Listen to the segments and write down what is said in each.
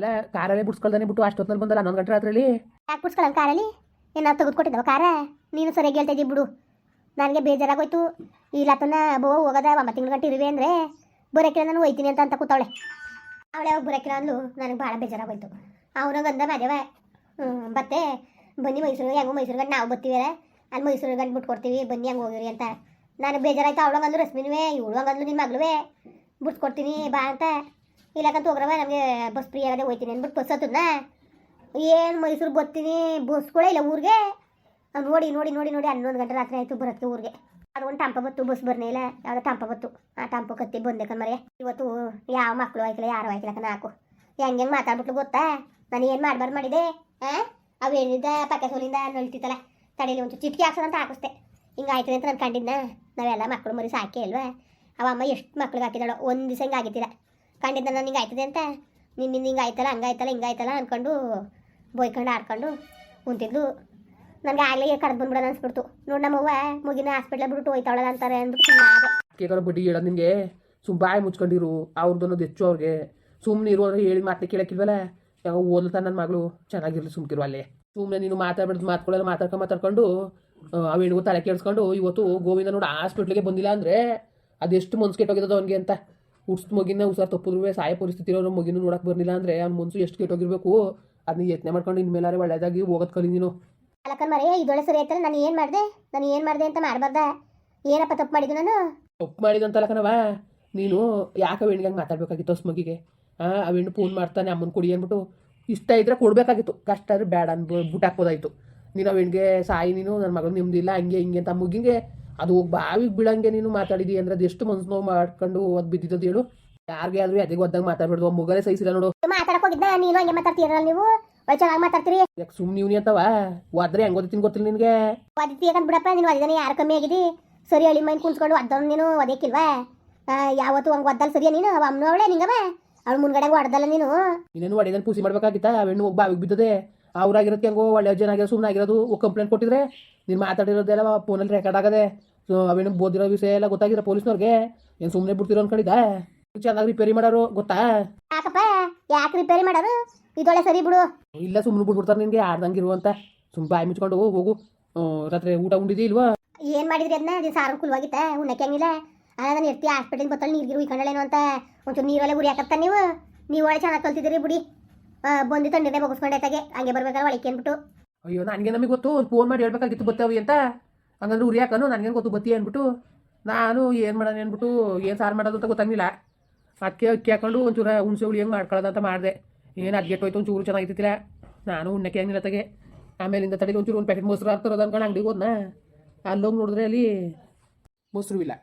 ಅಲ್ಲ ಕಾರಲ್ಲೇ ಬಿಡ್ಸ್ಕೊಳ್ದಾನೆ ಬಿಟ್ಟು ಅಷ್ಟೊತ್ತಿನಲ್ಲಿ ಬಂದಲ್ಲ ಹನ್ನೊಂದು ಗಂಟೆ ರಾತ್ರಿಲಿ? ಯಾಕೆ ಬಿಡ್ಸ್ಕೊಳ್ಳಲ್ಲ ಕಾರಲ್ಲಿ ಏನು ನಾವು ತೆಗೆದುಕೊಟ್ಟಿದ್ದಾವ ಕಾರ ನೀನು ಸರಿಯಾಗಿ ಹೇಳ್ತಾ ಬಿಡು. ನನಗೆ ಬೇಜಾರಾಗೋಯ್ತು. ಇಲ್ಲತ್ತನ ಬೋ ಹೋಗೋದ ಒಂಬತ್ತು ತಿಂಗಳ ಗಂಟೆ ಇರುವೆ ಅಂದರೆ ಬುರಕಿರ ನಾನು ಹೋಯ್ತೀನಿ ಅಂತ ಅಂತ ಕೂತವಳೆ. ಅವಳೆ ಯಾವಾಗ ಬುರಕಿರ ಅಂದ್ಲು, ನನಗೆ ಭಾಳ ಬೇಜಾರಾಗೋಯ್ತು. ಅವನಾಗ ಅಂದ ಹ್ಞೂ ಬತ್ತೆ ಬನ್ನಿ ಮೈಸೂರಿಗೆ, ಹೆಂಗೋ ಮೈಸೂರು ನಾವು ಬರ್ತೀವಿ? ಅಲ್ಲಿ ಮೈಸೂರು ಗಂಟು ಬಿಟ್ಕೊಡ್ತೀವಿ, ಬನ್ನಿ ಹಂಗೆ ಹೋಗಿರಿ ಅಂತ. ನನಗೆ ಬೇಜಾರಾಯ್ತು ಅವಳಂಗೆ ಅಂದ್ರು ರಶ್ಮಿನುವೆ, ಇವಳು ಹಂಗಂದ್ಲು ನಿನ್ನ ಮಗಳುವೆ. ಬಿಡ್ಸ್ಕೊಡ್ತೀನಿ, ಬಾ ಅಂತ. ಇಲ್ಲಕ್ಕಂತ ಹೋಗ್ರವ, ನಮಗೆ ಬಸ್ ಫ್ರೀ ಆಗದೆ ಹೋಯ್ತೀನಿ ಅಂದ್ಬಿಟ್ಟು ಬಸ್ ಹತ್ತದ ಏನು ಮೈಸೂರು ಬರ್ತೀನಿ ಬಸ್ಗಳೇ ಇಲ್ಲ ಊರಿಗೆ. ನೋಡಿ ನೋಡಿ ನೋಡಿ ನೋಡಿ ಹನ್ನೊಂದು ಗಂಟೆ ರಾತ್ರಿ ಆಯಿತು ಬರೋಕ್ಕೆ ಊರಿಗೆ. ಅದೊಂದು ಒಂದು ಟಂಪ ಬತ್ತು ಬಸ್ ಬರ್ನೇ ಇಲ್ಲ, ಯಾವುದೋ ಟಂಪ ಬತ್ತು ಆ ಟಂಪ ಕತ್ತಿ ಬಂದೆ ಮರೆಯ ಇವತ್ತು ಯಾವ ಮಕ್ಕಳು ಆಯ್ಕಿಲ್ಲ ಯಾರು ಆಯ್ಕಿಲ್ಲ ಕಣ ಹೆಂಗೆ ಹೆಂಗೆ ಮಾತಾಡ್ಬಿಟ್ಲು ಗೊತ್ತಾ? ನಾನು ಏನು ಮಾಡ್ಬಾರ್ದು ಮಾಡಿದೆ ಹಾಂ ಅವು ಹೇಳಿದ್ದ ಪಕ್ಕ ಸೋಲಿಂದ ನಳ್ತಿತ್ತಲ್ಲ ತಡೀಲಿ ಒಂಚೂರು ಚಿಟ್ಕಿ ಅಂತ ಹಾಕಿಸ್ದೆ. ಹಿಂಗೆ ಆಯ್ತದೆ ಅಂತ ನಾನು ಕಂಡಿದ್ನ. ನಾವೆಲ್ಲ ಮಕ್ಕಳು ಮರಿ ಸಾಕೇ ಅಲ್ವಾ ಅವಮ್ಮ ಎಷ್ಟು ಮಕ್ಳಿಗೆ ಹಾಕಿದಾಳೋ ಒಂದು ದಿವಸ ಹಿಂಗೆ ಆಗಿದ್ದಿಲ್ಲ. ಕಂಡಿದ್ದ ನಾನು ಹಿಂಗೆ ಆಯ್ತದೆ ಅಂತ. ನಿನ್ನಿಂದ ಹಿಂಗೆ ಆಯ್ತಲ್ಲ ಹಂಗಾಯ್ತಲ್ಲ ಹಿಂಗಾಯ್ತಲ್ಲ ಅಂದ್ಕೊಂಡು ಬೊಯ್ಕೊಂಡು ಆಡ್ಕೊಂಡು ಕುಂತಿದ್ಲು. ನನಗೆ ಆಗಲೇ ಕರೆದು ಬಂದ್ಬಿಡೋದು ಅನ್ಸ್ಬಿಡ್ತು. ನೋಡಿ ನಮ್ಮವ್ವ ಮುಗಿನ ಹಾಸ್ಪಿಟ್ಲ್ ಬಿಟ್ಟು ಹೋಯ್ತಾವಳ ಅಂತಾರೆ ಅಂದ್ಬಿಟ್ಟು ಕೇಳೋ ಬಡ್ಡಿ ಹೇಳೋದು ನಿಮಗೆ ಸುಮ್ ಬಾಯಿ ಮುಚ್ಕೊಂಡಿರು ಅವ್ರದ್ದು ಅನ್ನೋದು ಹೆಚ್ಚು ಅವ್ರಿಗೆ. ಸುಮ್ಮನೆ ಇರು ಅಂದ್ರೆ ಹೇಳಿ ಮಾತನ್ನ ಕೇಳಕ್ಕಿಲ್ವಲ್ಲ? ಯಾವ ಓದ್ಲತ್ತ ನನ್ನ ಮಗಳು. ಚೆನ್ನಾಗಿರ್ಲಿ ಸುಮ್ಕಿರು ಅಲ್ಲೇ. ಸುಮ್ಮನೆ ನೀನು ಮಾತಾಡ್ಬಿಡ್ದು ಮಾತುಗಳೆಲ್ಲ ಮಾತಾಡ್ಕೊಂಡು ಮಾತಾಡ್ಕೊಂಡು ಅವೇಣಿಗೂ ತಲೆ ಕೇಳಿಸ್ಕೊಂಡು ಇವತ್ತು ಗೋವಿಂದ ನೋಡಿ ಹಾಸ್ಪಿಟ್ಲಿಗೆ ಬಂದಿಲ್ಲ ಅಂದರೆ ಅದೆಷ್ಟು ಮನ್ಸು ಕೆಟ್ಟೋಗಿದ್ದದ ಅವನಿಗೆ ಅಂತ. ಹುಡ್ಸ್ ಮಗಿನ ಹುಷಾರು ತಪ್ಪಿದ್ರು ಸಾಯ ಪರಿಸ್ಥಿತಿ ಇರೋರು ಮಗಿನ ನೋಡಕ್ಕೆ ಬರಲಿಲ್ಲ ಅಂದ್ರೆ ಅವ್ನ ಮನ್ಸು ಎಷ್ಟು ಕೆಟ್ಟೋಗಿರ್ಬೇಕು ಅದನ್ನ ಯತ್ನೆ ಮಾಡ್ಕೊಂಡು ಇನ್ಮೇಲಾರೆ ಒಳ್ಳೇದಾಗಿ ಹೋಗೋದು ಕಲಿ ನೀನು. ಅಲ್ಲಕ್ಕನ್ ಮರೇ ಇದೊಳೆ ಸರಿ ಆಯ್ತಲ್ಲ ನಾನು ಏನು ಮಾಡಿದೆ? ನಾನು ಏನು ಮಾಡಿದೆ ಅಂತ ಮಾಡಬಾರ್ದ? ಏನಪ್ಪ ತಪ್ಪು ಮಾಡಿದ್ದು ನಾನು? ತಪ್ಪು ಮಾಡಿದಂತಲ್ಲ ಕಣವ ನೀನು ಯಾಕೆ ಹೆಣ್ಣಿಗೆ ಹಂಗೆ ಮಾತಾಡ್ಬೇಕಾಗಿತ್ತು ಹೊಸ ಮಗಿಗೆ? ಹಾಂ ಆ ಹೆಣ್ಣು ಫೋನ್ ಮಾಡ್ತಾನೆ ಅಮ್ಮನ ಕೊಡಿ ಅಂದ್ಬಿಟ್ಟು ಇಷ್ಟ ಇದ್ರೆ ಕೊಡಬೇಕಾಗಿತ್ತು. ಕಷ್ಟ ಆದರೆ ಬೇಡ ಅನ್ಬಿಟ್ಟು ಬಿಟ್ಟು ಹಾಕ್ಬೋದಾಯ್ತು. ನೀನು ಆ ಹೆಣ್ಣಿಗೆ ಸಾಯಿ ನೀನು ನನ್ನ ಮಗಳು ನಿಮ್ದಿಲ್ಲ ಹಂಗೆ ಹಿಂಗೆ ಅಂತ ಮುಗಿಂಗೆ ಅದು ಬಾವಿ ಬಾವಿಗೆ ಬೀಳಂಗೆ ನೀನು ಮಾತಾಡಿದಿ ಅಂದ್ರೆ ಅದು ಎಷ್ಟು ಮನ್ಸು ನೋವು ಮಾಡ್ಕೊಂಡು ಅದು ಬಿದ್ದಿದ್ದು ಹೇಳು. ಯಾರಿಗೆ ಆದ್ರೂ ಅದೇ ಒದ್ದಾಗ ಮಾತಾಡ್ಬಿಡ್ದು ಆ ಮುಗಲೇ ಸಹಿಸಿಲ್ಲ ನೋಡು. ಮಾತಾಡಕ್ ಹೋಗಿದ್ದ ನೀನು ಹಂಗೆ ಮಾತಾಡ್ತೀರಲ್ಲ ನೀವು? ಚೆನ್ನಾಗಿ ಮಾತಾಡ್ತೀರಿ. ಯಾಕೆ ಸುಮ್ಮನೆ ನೀವು ಅಂತವ? ಹೋದ್ರೆ ಹೆಂಗೆ ಓದಿತೀನಿ ಗೊತ್ತಿಲ್ಲ ನಿನಗೆ. ಒದಿತಿ ಯಾಕಂದ್ ಬಿಡಪ್ಪ ನೀನು ಒದಿದಾನೆ ಯಾರು ಕಮ್ಮಿ ಆಗಿದಿ? ಸರಿ ಹಳಿ ಮೈನ್ ಕುಂತ್ಕೊಂಡು ಒದ್ದವ್ ನೀನು ಒದಕ್ಕಿಲ್ವಾ ಯಾವತ್ತು ಹಂಗೆ ಒದ್ದಲ್ಲ ಸರಿಯಾ ನೀನು? ಅವ ಅಮ್ಮನ ಅವಳೆ ನಿಂಗವ? ಅವಳು ಮುಂದ್ಗಡೆ ಒಡ್ದಲ್ಲ ನೀನು. ಇನ್ನೇನು ಒಡೆದನ್ನು ಪೂಸಿ ಮಾಡ್ಬೇಕಾಗಿತ್ತ? ಆ ಹೆಣ್ಣು ಹೋಗಿ ಬಾವಿಗೆ ಬಿದ್ದದೆ. ಅವ್ರಾಗಿರೋದಕ್ಕೆ ಹೆಂಗೋ ಒಳ್ಳೆ ಜನ ಆಗಿರೋ ಸುಮ್ಮನೆ ಆಗಿರೋದು ಕಂಪ್ಲೇಂಟ್ ಕೊಟ್ಟಿದ್ರೆ ನೀನು ಮಾತಾಡಿರೋದೆಲ್ಲ ಫೋನಲ್ಲಿ ರೆಕಾರ್ಡ್ ಆಗದೆ ಸೊ ಅವೇನು ಬೋದಿರೋ ವಿಷಯ ಎಲ್ಲ ಗೊತ್ತಾಗಿರೋ ಪೊಲೀಸ್ನವ್ರಿಗೆ? ಏನು ಸುಮ್ಮನೆ ಬಿಡ್ತಿರೋ ಅನ್ಕೊಂಡಿದ್ದ? ಚೆನ್ನಾಗಿ ರಿಪೇರಿ ಮಾಡೋರು ಗೊತ್ತಾ? ಯಾಕಪ್ಪ? ಯಾಕೆ ರಿಪೇರಿ ಮಾಡೋದು ಇದೊಳೆ ಸರಿ ಬಿಡು. ಇಲ್ಲ ಸುಮ್ಮನೆ ಬಿಟ್ಬಿಡ್ತಾರೆ ನಿನಗೆ ಆಡ್ದಂಗಿರು ಅಂತ. ಸುಮ್ಮ ಬಾಯಿ ಮುಚ್ಕೊಂಡು ಹೋಗು ರಾತ್ರಿ ಊಟ ಉಂಡಿದಿ ಇಲ್ವಾ? ಏನು ಮಾಡಿದ್ರಿ ಅದನ್ನ ದಿನ ಸಾರು ಕುಲ್ವಾಗಿತ್ತ ಉಣ್ಣಕ್ಕೆ ಹಂಗಿಲ್ಲ? ಅಲ್ಲ ನಾನು ಇರ್ತಿ ಹಾಸ್ಪಿಟಲ್ ಬತ್ತಲ್ಲಿ ನೀರ್ಗಿರು ಇಕ್ಕಂಡಳೇನು ಅಂತ. ಒಂಚೂರು ನೀರಲ್ಲೇ ಗುರಿ ಹಾಕತ್ತ ನೀವು? ನೀವು ಒಳ್ಳೆ ಚೆನ್ನಾಗಿ ಕಲ್ತಿದ್ದೀರಿ ಬಿಡಿ. ಆ, ತಂದೆ ಮುಗಿಸ್ಕೊಂಡೆ ತಗೆ ಹಂಗೆ ಬರ್ಬೇಕಾದ್ರೆ ಒಳಕ್ಕೆ ಅಂದ್ಬಿಟ್ಟು. ಅಯ್ಯೋ ನನಗೆ ನಮಗೆ ಗೊತ್ತು ಫೋನ್ ಮಾಡಿ ಹೇಳ್ಬೇಕಾಗಿತ್ತು ಬತ್ತವಿ ಅಂತ. ಹಂಗಂದ್ರೆ ಉರಿ ಹಾಕನು ನನಗೇನು ಗೊತ್ತು ಬತ್ತಿ ಅಂದ್ಬಿಟ್ಟು. ನಾನು ಏನು ಮಾಡೋಣ ಅಂದ್ಬಿಟ್ಟು ಏನು ಸಾರು ಮಾಡೋದು ಅಂತ ಗೊತ್ತಾಗಿಲ್ಲ ಅಕ್ಕಿ ಅಕ್ಕಿ ಹಾಕೊಂಡು ಒಂಚೂರು ಹುಣಸೆ ಹುಳಿ ಹೆಂಗೆ ಮಾಡ್ಕೊಳ್ಳೋದು ಅಂತ ಮಾಡಿದೆ. ಏನು ಅದ್ಗೆಟ್ಟೋಯ್ತು ಒಂಚೂರು ಚೆನ್ನಾಗಿತ್ತಿಲ್ಲ ನಾನು ಉಣ್ಣಕ್ಕೆ ಹೆಂಗಿಲ್ಲ ತಗೆ. ಆಮೇಲಿಂದ ತಡೆಗೆ ಒಂಚೂರು ಒಂದು ಪ್ಯಾಕೆಟ್ ಮೊಸರು ಹಾಕ್ತಾರೋದು ಅನ್ಕೊಂಡು ಅಂಗಡಿಗೆ ಹೋದ್ನ. ಅಲ್ಲೋಗಿ ನೋಡಿದ್ರೆ ಅಲ್ಲಿ ಮೊಸರು ಇಲ್ಲ.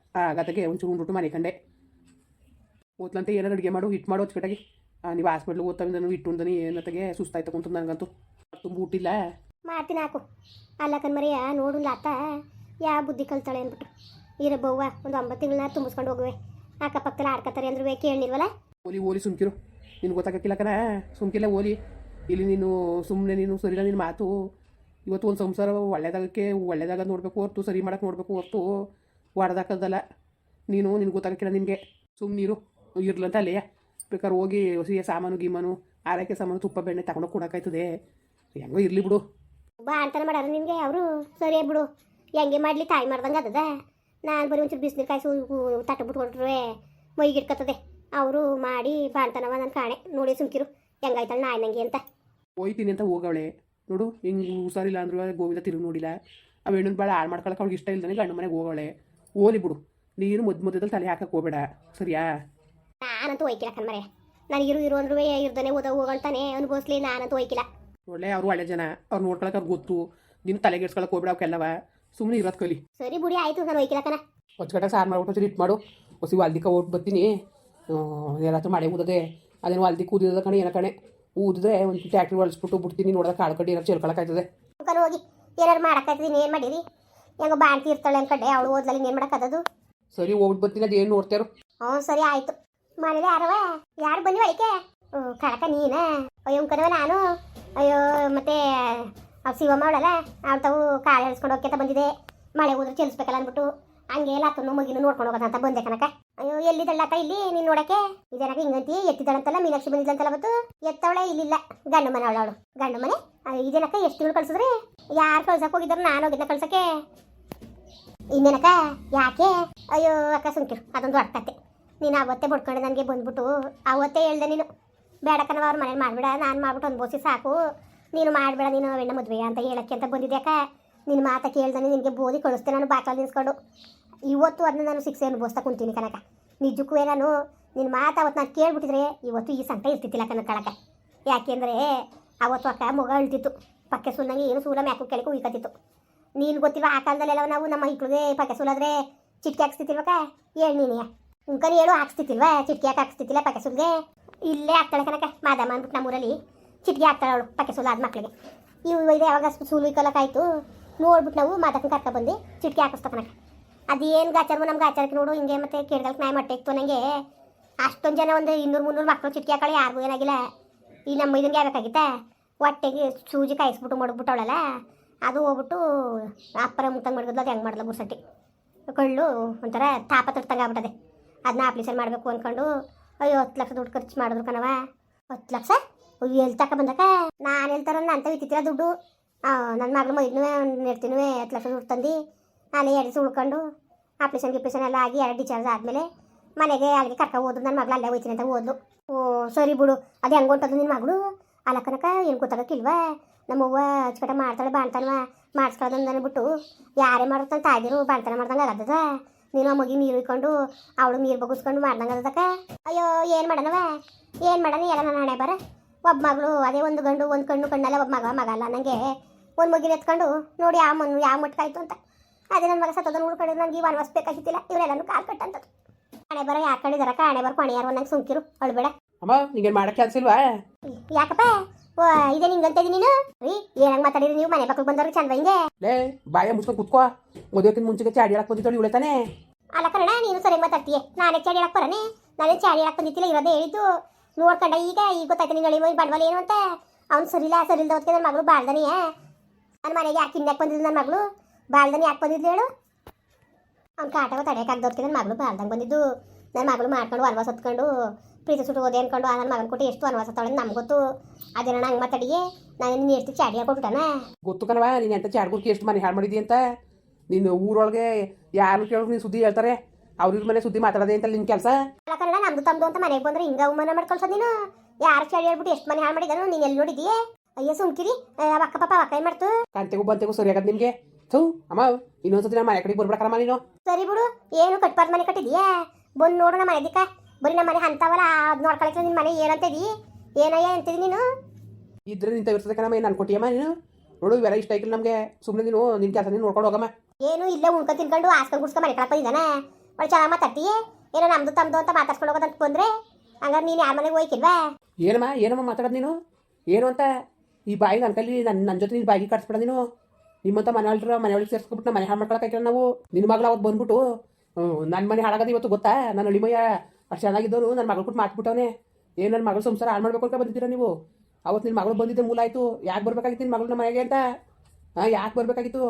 ತಗೆ ಒಂಚೂರು ಉಂಡ್ಬಿಟ್ಟು ಮನೆ ಕಂಡೆ. ಓದ್ಲಂತೆ ಏನಾರು ಅಡುಗೆ ಮಾಡು ಹಿಟ್ಟು ಮಾಡೋ ಹೊಚ್ಕಟ್ಟಾಗಿ ನೀವು ಹಾಸ್ಪಿಟ್ಲಿಗೆ ಓದ್ತಾವಿಂದ ನಾನು ಇಟ್ಟು ಅಂದನಿ ಏನತ್ತಾಗೆ ಸುಸ್ತಾಯ್ತು ಕುಂತ ನನಗಂತೂ ತುಂಬ ಊಟಿಲ್ಲ ಮಾಡ್ತೀನಿ ಹಾಕು. ಅಲ್ಲ ಕಣ್ಮರಿಯ ನೋಡು ಲಾತ. ಯಾವ ಬುದ್ಧಿ ಕಲ್ತಾಳೆ ಅಂದ್ಬಿಟ್ಟು. ಇರ ಬವ್ವ ಒಂದು ಒಂಬತ್ತು ತಿಂಗಳನ್ನ ತುಂಬಿಸ್ಕೊಂಡು ಹೋಗುವೆ. ಅಕ್ಕಪಕ್ಕದಲ್ಲಿ ಆಡ್ಕತ್ತಾರೆ ಅಂದ್ರೆ ಕೇಳಿಲ್ವಲ್ಲ ಓಲಿ ಓಲಿ ಸುಮ್ಕಿರು. ನಿನ್ಗೆ ಗೊತ್ತಾಗಕ್ಕಿಲ್ಲ ಕಣ. ಸುಮ್ಕಿಲ್ಲ ಓಲಿ. ಇಲ್ಲಿ ನೀನು ಸುಮ್ಮನೆ ನೀನು ಸರಿಲ್ಲ ನಿನ್ನ ಮಾತು. ಇವತ್ತು ಒಂದು ಸಂಸಾರ ಒಳ್ಳೇದಾಗಕ್ಕೆ ಒಳ್ಳೇದಾಗ ನೋಡಬೇಕು ಹೊರ್ತು ಸರಿ ಮಾಡಕ್ಕೆ ನೋಡಬೇಕು ಹೊರ್ತು ಹೊಡೆದಾಕದಲ್ಲ ನೀನು ನಿನ್ಗೆ ಗೊತ್ತಾಗಕ್ಕಿಲ್ಲ ನಿನಗೆ. ಸುಮ್ಮನೀರು ಇರ್ಲಂತ ಅಲ್ಲೇ ಬೇಕಾದ್ರೆ ಹೋಗಿ ಹೊಸಿಗೆ ಸಾಮಾನು ಗಿಮಾನು ಆರೈಕೆ ಸಾಮಾನು ತುಪ್ಪ ಬೆಣ್ಣೆ ತಗೊಂಡೋಗಿ ಕೊಡೋಕಾಯ್ತದೆ ಹೆಂಗೋ ಇರಲಿ ಬಿಡು. ಬಾ ಅಂತಾನೆ ಮಾಡಾರ ನಿನಗೆ ಅವರು. ಸರಿ ಬಿಡು. ಹೆಂಗೆ ಮಾಡಲಿ ತಾಯಿ ಮಾಡ್ದಂಗೆ ಅದದ ನಾನು ಬರೀ ಒಂಚೂರು ಬಿಸಿನೀರು ಕಾಯಿಸು ತಟ್ಟ ಬಿಟ್ಕೊಂಡ್ರೆ ಮೈಗೆ ಇಟ್ಕೊತದೆ ಅವರು ಮಾಡಿ ಬಾಣ್ತಾನವ ನನ್ನ ಕಾಣೆ. ನೋಡಿ ಸುಮ್ಕಿರು. ಹೆಂಗಾಯ್ತಾಳೆ ನಾಯಿ ನಂಗೆ ಅಂತ. ಹೋಯ್ತೀನಿ ಅಂತ ಹೋಗವಳೆ. ನೋಡು ಹಿಂಗೆ ಹುಷಾರಿಲ್ಲ ಅಂದ್ರೂ ಗೋವಿಂದ ತಿರುಗಿ ನೋಡಿಲ್ಲ. ಆ ಹೆಣ್ಣು ಭಾಳ ಹಾಳು ಮಾಡ್ಕೊಳಕ್ಕೆ ಅವ್ಳಿಗೆ ಇಷ್ಟ ಇಲ್ದಾನೆ ಗಂಡು ಮನೆಗೆ ಹೋಗವಳೆ. ಓಲಿ ಬಿಡು. ನೀನು ಮದ್ದು ಮದ್ದದಲ್ಲಿ ತಲೆ ಹಾಕಕ್ಕೆ ಹೋಗಬೇಡ. ಸರಿಯಾ? ನಾನಂತೂ ಒಯ್ಕಿಲ್ಲ ಕಣ್ಮರೆ ನಾನು ಇರು ಇರು ಅಂದ್ರೂ ಇರ್ದಾನೆ ಓದ ಹೋಗಳ್ತಾನೆ ಅನುಭವಿಸ್ಲಿ ನಾನಂತೂ ಒಯ್ಕಿಲ್ಲ ಒಳ್ಳೆ ಅವ್ರು ಒಳ್ಳೆ ಜನ. ಅವ್ರು ನೋಡ್ಕೊಳಕ್ಕೆ ಅವ್ರು ಗೊತ್ತು. ನಿನ್ನ ತಲೆಗೆಡ್ಸ್ಕೊಳಕ್ಕೆ ಹೋಗ್ಬೇಡ ಎಲ್ಲವ. ಸುಮ್ಮನೆ ಇರೋದು ಕಲಿ. ಸರಿ ಬುಡಿ ಆಯ್ತು ನಾನು ಒಯ್ಕಿಲ್ಲ ಕಣ. ಹೊಚ್ಕಟ್ಟ ಸಾರು ಮಾಡ್ಬಿಟ್ಟು ರಿಟ್ ಮಾಡು. ಹೊಸಿ ವಾಲ್ದಿಕ ಓಟ್ ಬರ್ತೀನಿ. ಏನಾದ್ರೂ ಮಳೆ ಊದದೆ. ಅದೇನು ವಾಲ್ದಿ ಕೂದಿದ ಕಣೆ ಏನ ಕಣೆ. ಊದಿದ್ರೆ ಒಂದು ಟ್ಯಾಕ್ಟ್ರಿ ಒಳಸ್ಬಿಟ್ಟು ಬಿಡ್ತೀನಿ. ನೋಡೋದಕ್ಕೆ ಕಾಳು ಕಡ್ಡಿ ಏನಾರು ಚೆಲ್ಕೊಳಕ್ಕಾಯ್ತದೆ ಹೋಗಿ ಏನಾರು ಮಾಡಕ್ಕಾಯ್ತದೆ ಏನು ಮಾಡಿರಿ ಹೆಂಗೋ ಬಾಣ್ತಿ ಇರ್ತಾಳೆ ಅನ್ಕಂಡೆ ಅವಳು ಓದ್ಲಲ್ಲಿ ಏನು ಮಾಡಕ್ಕಾಗದು ಸರಿ ಹೋಗ್ಬಿಟ್ಟು ಬರ್ತೀನಿ. ಅದೇನು ನೋಡ್ತಾರೋ ಹ್ಞೂ ಸರಿ ಆಯ್ತು. ಮಾಡಿದೆ ಯಾರವ? ಯಾರು ಬನ್ನಿ ಐಕೆ ಕಳಕ ನೀನ? ಅಯ್ಯೋ ಕನವ ನಾನು. ಅಯ್ಯೋ, ಮತ್ತೆ ಶಿವಮ್ಮ ಅವಳಲ್ಲ ಅವ್ಳು ತಾವು ಕಾಳು ಎಳ್ಸ್ಕೊಂಡು ಹೋಗ್ಯತ ಬಂದಿದೆ. ಮಳೆ ಹೋದ್ರೆ ಚೆಲ್ಸ್ಬೇಕಲ್ಲ ಅಂದ್ಬಿಟ್ಟು. ಹಂಗೆ ಎಲ್ಲ ಆತನು ಮಗಿನ ನೋಡ್ಕೊಂಡು ಹೋಗೋದಂತ ಬಂದೆ ಕನಕ ಅಯ್ಯೋ ಎಲ್ಲಿದ್ದಳ್ಳಾತ ಇಲ್ಲಿ ನೀನ್ ನೋಡಕ್ಕೆ? ಇದನಕ ಹಿಂಗಂತಿ? ಎತ್ತಿದಳಂತಲ್ಲ ಮೀನಾಕ್ಷಿ ಬಂದಿದ್ದಂತಲ್ಲ ಅವತ್ತು ಎತ್ತವಳೆ ಇಲ್ಲಿಲ್ಲ. ಗಂಡು ಮನೆ ಅವಳು ಅವಳು. ಗಂಡು ಮನೆ? ಇದೇನಕ ಎಷ್ಟು ತಿಂಗಳು ಕಳ್ಸಿದ್ರಿ? ಯಾರು ಕಳ್ಸಕ್ ಹೋಗಿದ್ರು ನಾನು ಹೋಗಿದ್ನ ಕಳ್ಸಕ್ಕೆ? ಇನ್ನೇನಕ ಯಾಕೆ? ಅಯ್ಯೋ, ಅಕ್ಕ ಸುಮ್ಕಿರು. ಅದೊಂದು ಕತೆ. ನೀನು ಅವತ್ತೇ ಬಡ್ಕೊಂಡೆ ನನಗೆ ಬಂದ್ಬಿಟ್ಟು ಅವತ್ತೇ ಹೇಳ್ದೆ ನೀನು ಬೇಡ ಕಣವ ಅವ್ರ ಮನೇಲಿ ಮಾಡಿಬಿಡ, ನಾನು ಮಾಡ್ಬಿಟ್ಟು ಅನ್ಬೋಸಿ ಸಾಕು. ನೀನು ಮಾಡಬೇಡ, ನೀನು ಅವೆಣ್ಣ ಮದುವೆ ಅಂತ ಹೇಳಕ್ಕೆ ಅಂತ ಬಂದಿದ್ಯಾಕ ನಿನ್ನ ಮಾತ ಕೇಳ್ದಾನೆ ನಿನಗೆ ಬೋದಿ ಕಳಿಸ್ತೆ ನಾನು ಬಾಕಲ್ಲಿ ನಿಲ್ಸ್ಕೊಂಡು. ಇವತ್ತು ಅದನ್ನ ನಾನು ಶಿಕ್ಷೆ ಅನುಭವಿಸ್ತಾ ಕುಂತೀನಿ ಕನಕ ನಿಜಕ್ಕೂ ನಾನು ನಿನ್ನ ಮಾತು ಅವತ್ತು ನಾನು ಕೇಳ್ಬಿಟ್ಟಿದ್ರೆ ಇವತ್ತು ಈ ಸಂಕಟ ಇರ್ತಿತ್ತಿಲ್ಲ ಕಣ ಕಳಕ ಯಾಕೆಂದರೆ ಅವತ್ತು ಅಕ್ಕ ಮಗ ಅಳ್ತಿತ್ತು. ಪಕ್ಕೆ ಸುಲ್ಲಂಗೆ ಏನು ಸೂಲ ಮ್ಯಾಕು ಕೆಳಕು ಉಯ್ಕತ್ತಿತ್ತು. ನೀನು ಗೊತ್ತಿರೋ ಆ ಕಾಲದಲ್ಲೆಲ್ಲ ನಾವು ನಮ್ಮ ಮಕ್ಳಿಗೆ ಪಕ್ಕೆ ಸುಲಾದ್ರೆ ಚಿಟ್ಕಿ ಹಾಕ್ಸ್ತಿತ್ತಿಲ್ವಕ್ಕ ಹೇಳಿ ನೀನೆಯ. ಉಂಕನಿ ಹೇಳು ಹಾಕ್ಸ್ತಿತ್ತಿಲ್ವಾ ಚಿಟ್ಕಿ ಯಾಕೆ ಹಾಕ್ಸ್ತಿತ್ತಿಲ್ಲ ಪಕ್ಕೆ ಸುಲ್ಗೆ ಇಲ್ಲೇ ಆಗ್ತಾಳೆ ಕನಕ ಮಾದಮ್ಮ ಅಂದ್ಬಿಟ್ಟು ನಮ್ಮೂರಲ್ಲಿ. ಚಿಟ್ಕಿ ಹಾಕ್ತಾಳೆ ಅವಳು ಪಕ್ಕೆ ಸುಲ ಆದ ಮಕ್ಕಳಿಗೆ ಇವು ಇದು ಯಾವಾಗ ಸೂಲು ಕಲಕಾಯ್ತು ನೋಡ್ಬಿಟ್ಟು ನಾವು ಮಾದಕ್ಕನ ಕರ್ಕ ಬಂದು ಚಿಟ್ಕಿ ಹಾಕಿಸ್ತಾ ಕನಕ ಅದೇನು ಗಾಚಾರ ನಮ್ಗೆ ಗಾಚಾರಕ್ಕೆ ನೋಡು, ಹಿಂಗೆ ಮತ್ತೆ ಕೇಳ್ದಲ್ಕ ನಾಯಿ ಮಟ್ಟೆ ಇತ್ತು ನನಗೆ ಅಷ್ಟೊಂದು ಜನ ಒಂದು ಇನ್ನೂರು ಮುನ್ನೂರು ಮಕ್ಕಳು ಚಿಟ್ಕಿ ಹಾಕೊಳ್ಳಿ ಯಾರಿಗೂ ಏನಾಗಿಲ್ಲ. ಈ ನಮ್ಮ ಇದನ್ಗೆ ಆಗ್ಬೇಕಾಗಿತ್ತ? ಹೊಟ್ಟೆಗೆ ಸೂಜಿ ಕಾಯಿಸ್ಬಿಟ್ಟು ಮಡಗ್ಬಿಟ್ಟವಳಲ್ಲ ಅದು ಹೋಗ್ಬಿಟ್ಟು ಅಪ್ಪರ ಮುಟ್ಟಂಗೆ ಮಾಡಿದ್ಲು ಅದು ಹೆಂಗೆ ಮಾಡಲ್ಲ ಬುರ್ಸಟ್ಟಿ ಕಳ್ಳು ಒಂಥರ ತಾಪ ತಡ್ತಂಗೆ ಆಗ್ಬಿಟ್ಟದೆ. ಅದನ್ನ ಆಪ್ರೇಷನ್ ಮಾಡಬೇಕು ಅಂದ್ಕೊಂಡು, ಅಯ್ಯೋ, ಹತ್ತು ಲಕ್ಷ ದುಡ್ಡು ಖರ್ಚು ಮಾಡಿದ್ರು ಕಣವ ಹತ್ತು ಲಕ್ಷ? ಅಯ್ಯೋ, ಎಲ್ಲಿ ತಕ ಬಂದಕ ನಾನು ಹೇಳ್ತಾರ ಅಂತ ವಿಚಿತ್ರ ದುಡ್ಡು. ನನ್ನ ಮಗಳು ಮೈದ್ನೂ ನೆಡ್ತೀನೂ, ಹತ್ತು ಲಕ್ಷ ದುಡ್ಡು ತಂದು ನಾನು ಎರಡು ಉಳ್ಕೊಂಡು ಆಪ್ರೇಷನ್ ಗಿಪ್ರೇಷನ್ ಎಲ್ಲ ಆಗಿ ಎರಡು ಡಿಚಾರ್ಜ್ ಆದಮೇಲೆ ಮನೆಗೆ ಅಲ್ಲಿಗೆ ಕರ್ಕ ಹೋದ್ರು. ನನ್ನ ಮಗಳು ಅಲ್ಲೇ ಹೋಯ್ತೀನಿ ಅಂತ ಹೋದ್ಲು. ಓ, ಸರಿ ಬಿಡು. ಅದು ಹೆಂಗೆ ಹೊಂಟದ ನಿನ್ನ ಮಗಳು. ಅಲ್ಲ ಕನಕ ಏನು ಗೊತ್ತಾಗಕ್ಕಿಲ್ವಾ ನಮ್ಮವ್ವ ಅಚ್ಚಕಟ ಮಾಡ್ತಾಳೆ ಬಾಣ್ತಾನವ ಮಾಡಿಸ್ಕೊಳ್ಳೋದು ಅಂದ್ಬಿಟ್ಟು ಯಾರೇ ಮಾಡ್ತಾನೆ ತಾಯ್ದಿರು ಬಾಣ್ತಾನ ಮಾಡ್ದಂಗೆ ಆಗದ ನೀನು ಆ ಮಗಿ ನೀರು ಇಕ್ಕೊಂಡು ಅವಳು ನೀರು ಬಗ್ಗಿಸ್ಕೊಂಡು ಮಾಡ್ದಂಗೆ ಅದಕ್ಕ? ಅಯ್ಯೋ ಏನು ಮಾಡೋಣವ ಏನು ಮಾಡೋಣ ಎಲ್ಲ ನನ್ನ ಹಣೆ ಬರ. ಒಬ್ಬ ಮಗಳು ಅದೇ ಒಂದು ಗಂಡು ಒಂದು ಕಣ್ಣು ಕಣ್ಣಲ್ಲ ಒಬ್ಬ ಮಗ ಮಗ ಅಲ್ಲ ನನಗೆ ಒಂದು ಮಗಿನ ಎತ್ಕೊಂಡು ನೋಡಿ ಯಾವ ಮಣ್ಣು ಯಾವ ಮಟ್ಕಾಯ್ತು ಅಂತ. ಅದೇ ನನ್ನ ಮಗ ಸತ್ತದ ಉಳ್ಕೊಂಡು ನನಗೆ ವನವಾಸ ಬೇಕಾಗಿತ್ತಿಲ್ಲ ಇವರೆಲ್ಲನೂ ಕಾಲು ಕಟ್ಟಂತದ್ದು. ಹಣೆ ಬರ ಯಾಕೆ ಕಂಡಿದಾರಕ್ಕ ಹಣೆ ಬರ ಕೊಣೆಯಾರು ನಂಗೆ ಸುಂಕಿರು ಅಳ್ಬೇಡ. ಅಮ್ಮ ನಿಂಗೆ ಮಾಡಕ್ಕೆ ಅನ್ಸಿಲ್ವಾ ಯಾಕಪ್ಪ? ಓ ಇದೇ ನಿಂಗಂತ ಇದೀನಿ ನೀನು? ರೀ ಏನಂಗ್ ಮಾತಾಡಿರಿ ನೀವು? ಮನೆ ಮಕ್ಳು ಬಂದವ್ರು ಚಂದ ಹಿಂಗೆ? ಲೇ ಬಾಯ ಮುಚ್ಕೊಂಡು ಕುತ್ಕೋ. ಮದುವೆಕ್ಕಿಂತ ಮುಂಚೆಗೆ ಚಾಡಿ ಹೇಳಕ್ ಬಂದಿದ್ದಳು ಇವಳೆ ತಾನೇ? ಅಲ್ಲ ಕನ್ನಡ ನೀನು ಸರಿ ಮಾತಾಡ್ತೀಯ. ನಾನೇ ಚಾಡಿ ಹೇಳಕ್ ಬರನೆ? ನಾನೇ ಚಾಡಿ ಹೇಳಕ್ ಬಂದಿತ್ತಿಲ್ಲ ಇರೋದೇ ಹೇಳಿದ್ದು. ನೋಡ್ಕೊಂಡ ಈಗ ಈಗ ಗೊತ್ತಾಯ್ತು ನಿಂಗೆ ಅಳಿ ಬಡವಲ್ ಏನು ಅಂತ. ಅವ್ನು ಸರಿಲ್ಲ ಸರಿಲ್ದ ಹೊತ್ತಿಗೆ ನನ್ನ ಮಗಳು ಬಾಳ್ದನಿಯ ನನ್ನ ಮನೆಗೆ ಯಾಕೆ ಹಿಂದ್ಯಾಕೆ ಬಂದಿದ್ದು ನನ್ನ ಮಗಳು? ಬಾಳ್ದನಿ ಯಾಕೆ ಬಂದಿದ್ದು ಹೇಳು? ಅವ್ನು ಕಾಟವ ತಡೆಯೋಕ್ಕಾಗ್ದವ್ರಿಗೆ ನನ್ನ ಮಗಳು ಬಾಳ್ದಂಗೆ ಬಂದಿದ್ದು. ನನ್ನ ಮಗಳು ಮಾಡ್ಕೊಂಡು ವನವಾಸ ಹೊತ್ಕೊಂಡು ಪ್ರೀತಿ ಸುಟ್ಟು ಓದಿ ಅನ್ಕೊಂಡು ನನ್ನ ಮಗನ ಕೊಟ್ಟು ಎಷ್ಟು ವನವಾಸ ತೊಳೆ ನಮ್ಗೆ ಗೊತ್ತು. ಅದೇನ ಹಂಗೆ ಮಾತಾಡಿಯೇ ನಾನು ನಿನ್ನ ಎಷ್ಟು ಚಾಡಿ ಹಾಕೊಟ್ಬಿಟ್ಟಣ ಗೊತ್ತು ಕಣವಾ ನೀನು ಎಂತ ಚಾಡ್ಗುರ್ಕಿ ಎಷ್ಟು ಮನೆ ಹಾಳು ಮಾಡಿದಿ ಅಂತ? ನೀನು ಊರೊಳಗೆ ಯಾರು ಕೇಳಿದ್ರು ನೀನು ಸುದ್ದಿ ಹೇಳ್ತಾರೆ. ಅವ್ರ ಮನೆ ಸುದ್ದಿ ಮಾತಾಡದೆ ಅಂತ ನಿನ್ ಕೆಲಸ? ಕನ್ನಡ ನಮ್ದು ತಮ್ದು ಅಂತ ಮನೆಗೆ ಬಂದ್ರೆ ಹಿಂಗ ಅವಮಾನ ಮಾಡ್ಕೊಳ್ಸೋದು ನೀನು? ಯಾರು ಕೇಳಿ ಹೇಳ್ಬಿಟ್ಟು ಎಷ್ಟು ಮನೆ ಹಾಳು ಮಾಡಿದಾನು ನೀನು ಎಲ್ಲಿ ನೋಡಿದೀಯ ಅಯ್ಯ ಸುಮ್ಕಿರಿ. ಅಕ್ಕ ಪಾಪ ಅಕ್ಕ ಏನ್ ಮಾಡ್ತು? ಕಂತೆಗೂ ಬಂತೆಗೂ ಸರಿ ಆಗದ್ ನಿಮ್ಗೆ. ಥೂ ಅಮ್ಮ ಇನ್ನೊಂದ್ಸತಿ ನಮ್ಮ ಮನೆ ಕಡೆಗೆ ಬರ್ಬೇಕಮ್ಮ ನೀನು. ಸರಿ ಬಿಡು. ಏನು ಕಟ್ಬಾರ್ದು ಮನೆ ಕಟ್ಟಿದ್ಯಾ? ಬಂದು ನೋಡು ನಮ್ಮ ಮನೆ ಬರೀ ನಮ್ಮ ಮನೆ ಅಂತವಲ್ಲ ಅದ್ ನೋಡ್ಕೊಳಕ್ಕೆ ನಿನ್ನ ಮನೆ ಏನಂತಿದಿ ಏನಯ್ಯ ಅಂತಿದಿ ನೀನು? ಇದ್ರೆ ನಿಂತ ಇರ್ತದೆ ಕಣಮ್ಮ ಏನು ಅನ್ಕೊಟ್ಟಿಯಮ್ಮ ನೀನು? ನೋಡು ಇವೆಲ್ಲ ಇಷ್ಟ ಐತಿಲ್ಲ ನಮಗೆ. ಸುಮ್ಮನೆ ನೀನು ನಿನ್ ಕೆಲಸ ನೀನು ನೋಡ್ಕೊಂಡು ಹೋಗಮ್ಮ. ಏನು ಇಲ್ಲೇ ಉಣ್ಕೊ ತಿನ್ಕೊಂಡು ಆಸ್ಕೊಂಡು ಗುಡ್ಸ್ಕೊಂಡು ಮನೆ ಕಳಕ್ ಬಂದಿದ್ದಾನ ಒಳ್ಳೆ ಚೆನ್ನಾಗಿ ಮಾತಾಡ್ತೀಯ ಏನೋ ನಮ್ದು ತಮ್ದು ಅಂತ ಮಾತಾಡ್ಸ್ಕೊಂಡು ಹೋಗೋದಂತ ಬಂದ್ರೆ ಹಂಗಾರೆ ನೀನು ಯಾರ ಮನೆಗೆ ಹೋಯ್ಕಿಲ್ವಾ? ಏನಮ್ಮ ಏನಮ್ಮ ಮಾತಾಡೋದು ನೀನು? ಏನು ಅಂತ? ಈ ಬಾಯಿಗೆ ನನ್ನ ಕೈಲಿ ನನ್ನ ನನ್ನ ಜೊತೆ ನೀನು ಬಾಯಿಗೆ ಕಟ್ಸ್ಬೇಡ ನೀನು. ನಿಮ್ಮಂತ ಮನೆ ಒಳಗೆ ಮನೆ ಒಳಗೆ ಸೇರ್ಸ್ಕೊಬಿಟ್ಟು ಮನೆ ಹಾಳು ಮಾಡ್ಕೊಳಕ್ಕೆ ನಾವು. ನಿನ್ನ ಮಗಳು ಅವತ್ತು ಬಂದ್ಬಿಟ್ಟು ನನ್ನ ಮನೆ ಹಾಳಾಗೋದು ಇವತ್ತು ಗೊತ್ತಾ? ನನ್ನ ಅಳಿಮಯ್ಯ ಅಷ್ಟು ಚೆನ್ನಾಗಿದ್ದವನು ನನ್ನ ಮಗಳು ಕೊಟ್ಟು ಮಾಡ್ಬಿಟ್ಟವನೇ. ಏನು ನನ್ನ ಮಗಳು ಸಂಸಾರ ಹಾಳು ಮಾಡ್ಬೇಕು ಅಂತ ಬಂದಿದ್ದೀರಾ ನೀವು? ಅವತ್ತು ನಿನ್ನ ಮಗಳು ಬಂದಿದ್ದೆ ಮೂಲ ಆಯಿತು. ಯಾಕೆ ಬರಬೇಕಾಗಿತ್ತು ನಿನ್ನ ಮಗಳು ನಮ್ಮ ಮನೆಗೆ ಅಂತ? ಹಾಂ ಯಾಕೆ ಬರಬೇಕಾಗಿತ್ತು?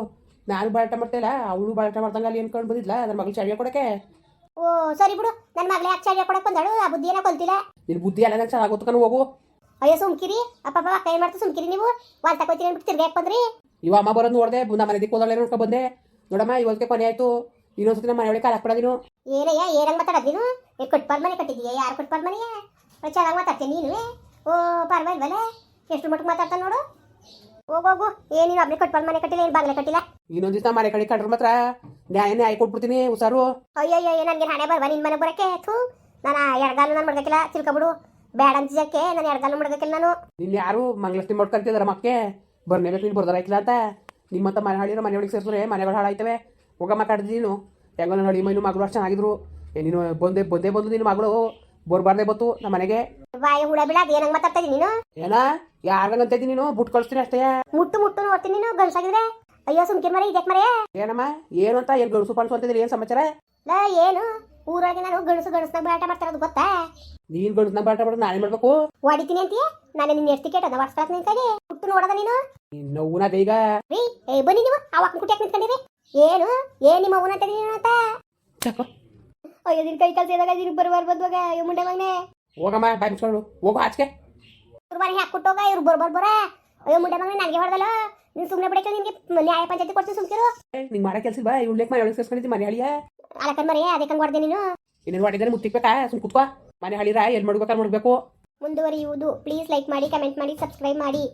ನಾನು ಬಾಳಟ ಮಾಡ್ತಾಯಿಲ್ಲ ಅವಳು ಬಾಳಟ ಮಾಡ್ದಂಗೆ ಅಲ್ಲಿ ಅನ್ಕೊಂಡು ಬಂದಿದ್ಲ. ನನ್ನ ಮಗಳು ಚಳಿಯ ಕೊಡಕ್ಕೆ. ಓ ಸರಿ ಬಿಡು. ನನ್ನ ಮಗಳೇ ಯಾಕೆ ಚಳಿಯ ಕೊಡಕ್ಕೆ ಬಂದಳು? ಆ ಬುದ್ಧಿ ಏನೋ ಕಲ್ತಿಲ್ಲ. ನಿನ್ನ ಬುದ್ಧಿ ಎಲ್ಲ ನಂಗೆ ಚೆನ್ನಾಗಿ ಗೊತ್ತು ಹೋಗು. ಅಯ್ಯೋ ಸುಮ್ಕಿರಿ. ಅಪ್ಪ ಅಪ್ಪ ಕೈ ಮಾಡ್ತಾ ಸುಮ್ಕಿರಿ ನೀವು. ವಾಲ್ ತಗೋತೀರಿ ಅಂದ್ಬಿಟ್ಟು ತಿರ್ಗಾಕ್ ಬಂದ್ರಿ? ಇವ ಅಮ್ಮ ಬರೋದು ನೋಡಿದೆ. ನಮ್ಮ ಮನೆ ದಿಕ್ಕು ಹೋದಳೆ ನೋಡ್ಕೊಂಡು ಬಂದೆ. ನೋಡಮ್ಮ ಇವತ್ತಿಗೆ ಕೊನೆ ಆಯಿತು. ಇನ್ನೊಂದ್ಸತಿ ನಮ್ಮ ಮನೆಯೊಳಗೆ ಕಾಲ ಹಾಕ್ಬೇಡ ನೀನು. ಏನಯ್ಯ ಏನಂಗ್ ಮಾತಾಡೋದು ನೀನು? ಏ ಕೊಟ್ಪಾದ ಮನೆ ಕಟ್ಟಿದೀಯ ಯಾರು ಕೊಟ್ಪಾದ ಮನೆಯ? ಚೆನ್ನಾಗಿ ಮಾತಾಡ್ತೀನಿ ನೀನು ಓ ಪರವಾಗಿಲ್ವಲ್ಲ ಎಷ್ಟು ಮಟ್ಟಿಗೆ ಮಾತಾಡ್ತಾನೆ ನೋಡು. ಹೋಗೋಗು ಏನು ನೀನು ಒಬ್ಬನೇ ಕೊಟ್ಪಾದ ಮನೆ ಕಟ್ಟಿಲ್ಲ ಏನು ಬಾಗಿಲೆ ಕಟ್ಟಿಲ್ಲ? ಇನ್ನೊಂದು ದಿವಸ ಮನೆ ಕಡೆ ಕಟ್ರ ಮಾತ್ರ ನ್ಯಾಯ ನ್ಯಾಯ ಕೊಟ್ಬಿಡ್ತೀನಿ ಹುಷಾರು. ಅಯ್ಯೋ ಅಯ್ಯೋ ನನಗೆ ಹಣೆ ಬರ್ವ? ನಿನ್ನ ಮನೆ ಬರೋಕ್ಕೆ? ಥೂ. ನಾನು ಎಡಗಾಲು ನಾನು ಮಡ್ಗಕ್ಕಿಲ್ಲ ತಿಳ್ಕೊಬಿಡು ಬೇಡ ಅಂತಿದ್ದಕ್ಕೆ ನಾನು ಎಡಗಾಲು ಮಡ್ಗಕ್ಕಿಲ್ಲ ನಾನು. ನಿನ್ನ ಯಾರು? ಮಂಗಳಷ್ಟಿ ಮಾಡ್ಕೊಂತಿದಾರ ಮಕ್ಕೆ. ಬರ್ನೇಬೇಕು ನೀನು ಬರ್ದಾರಾಯ್ತಿಲ್ಲ ಅಂತ. ನಿಮ್ಮಂತ ಮನೆ ಹಾಳಿರೋ ಮನೆಯೊಳಗೆ ಸೇರಿಸಿದ್ರೆ ಮನೆಗಳು ಹಾಳಾಯ್ತವೆ. ಹೋಗ ಮಾತಾಡಿದ್ರಿ ನೀನು. ಹೆಂಗೋ ನನ್ನ ಹಳಿ ಮೈನು ಮಗಳು ಅಷ್ಟು ಚೆನ್ನಾಗಿದ್ರು. ಏ ನೀನು ಬಂದೆ ಬಂದೇ ಬಂದು ನಿನ್ನ ಮಗಳು. ಬರ್ಬಾರ್ದೇ ಬತ್ತು ನಮ್ಮ ಮನೆಗೆ. ಬಾಯಿ ಹುಳ ಬಿಡ ಅದು ಏನಂಗ್ ಮಾತಾಡ್ತಾ ಇದೀನಿ ನೀನು? ಏನ? ಯಾರ್ಗಂತ ಇದ್ದೀನಿ ನೀನು? ಬುಟ್ ಕಳಿಸ್ತೀನಿ ಅಷ್ಟೇ. ಮುಟ್ಟು ಮುಟ್ಟು ನೋಡ್ತೀನಿ ನೀನು ಗಂಡಸಾಗಿದ್ರೆ ಅಯ್ಯೋ ಸುಮ್ಕಿರ್ ಮರೆ ಇದಕ್ಕೆ ಮರೆ? ಏನಮ್ಮ? ಏನು ಅಂತ? ಏನು ಗಣಸು ಪಣಸು ಅಂತಿದ್ರಿ ಏನು ಸಮಾಚಾರ? ಲಾ ಏನು? ಊರಾಗೆ ನಾನು ಗಣಸು ಗಣಸ್ನಾಗ ಬೇಟ ಮಾಡ್ತಾರದು ಗೊತ್ತಾ? ನೀನು ಗಣಸನ್ನ ಬಾಟ ಬಿಡೋದು ನಾನೇ ಮಾಡಬೇಕು? ಹೊಡಿತೀನಿ ಅಂತೀಯ? ನಾನು ನಿನ್ನ ಎಷ್ಟು ಟಿಕೆಟ್ ಅದ ವಾಟ್ಸ್ಆಪ್ ನಿನ್ ಕೈಗೆ ಹುಟ್ಟು ನೋಡದ ನೀನು? ನೋವುನ ಬೇಗ ರೀ ಏ ಬನ್ನಿ ನೀವು. ಆ ಕುಟ್ಟಿ ಕುಟಿಯಾಕ ನಿಂತ್ಕೊಂಡಿರಿ. ಏನು? ಏನ್ ನಿಮ್ಮ ಅವನ ಅಂತ? ಸಾಕು ಅಯ್ಯೋ ದಿನ ಕೈ ಕೆಲಸ ಇದಾಗ ನಿನ್ ಬರುವಾರ ಅಯ್ಯೋ ಮುಂಡೆ ಮಗನೆ. ಹೋಗಮ್ಮ ಬಾಯ್ ಮುಚ್ಕೊಂಡು ಹೋಗು ಆಚೆಗೆ. ಹಾಕ್ಬಿಟ್ಟೋಗ ಇವ್ರು ಬರ್ ಬರ್ ಅಯ್ಯೋ ಮುಂಡೆ ಮಗನೆ ನನಗೆ ಹೊಡೆದಲ್ಲ? ನೀನು ಸುಮ್ಮನೆ ಬಿಡಕ್ಕೆ ನಿನ್ಗೆ ನ್ಯಾಯ ಪಂಚಾಯತಿ ಕೊಡ್ತೀನಿ ಸುಮ್ಕಿರು. ನಿಂಗೆ ಮಾಡೋ ಕೆಲಸ ಬಾ ಇವ್ಳು ಮನೆ ಮಾಡಿ ಮನೆ ಹಳಿಯ ಅಲಕನ್ ಮರಿ ಅದಕ್ಕೆ ಹಂಗೆ ಹೊಡೆದೆ ನೀನು? ಇನ್ನೇನು ಮಾಡಿದ್ರೆ ಮುತ್ತಿಕ್ಬೇಕಾ ಸುಮ್ ಕುತ್ಕೋ. ಮನೆ ಹಳಿರ ಎಲ್ಲಿ ಮಾಡ್ಬೇಕಾದ್ರೆ ಮಾಡ್ಬೇಕು ಮುಂದುವರಿಯುವುದು. ಪ್ಲೀಸ್ ಲೈಕ್ ಮಾಡಿ ಕಮೆಂಟ್ ಮಾಡಿ ಸಬ್ಸ್ಕ್ರೈಬ್ ಮಾಡಿ.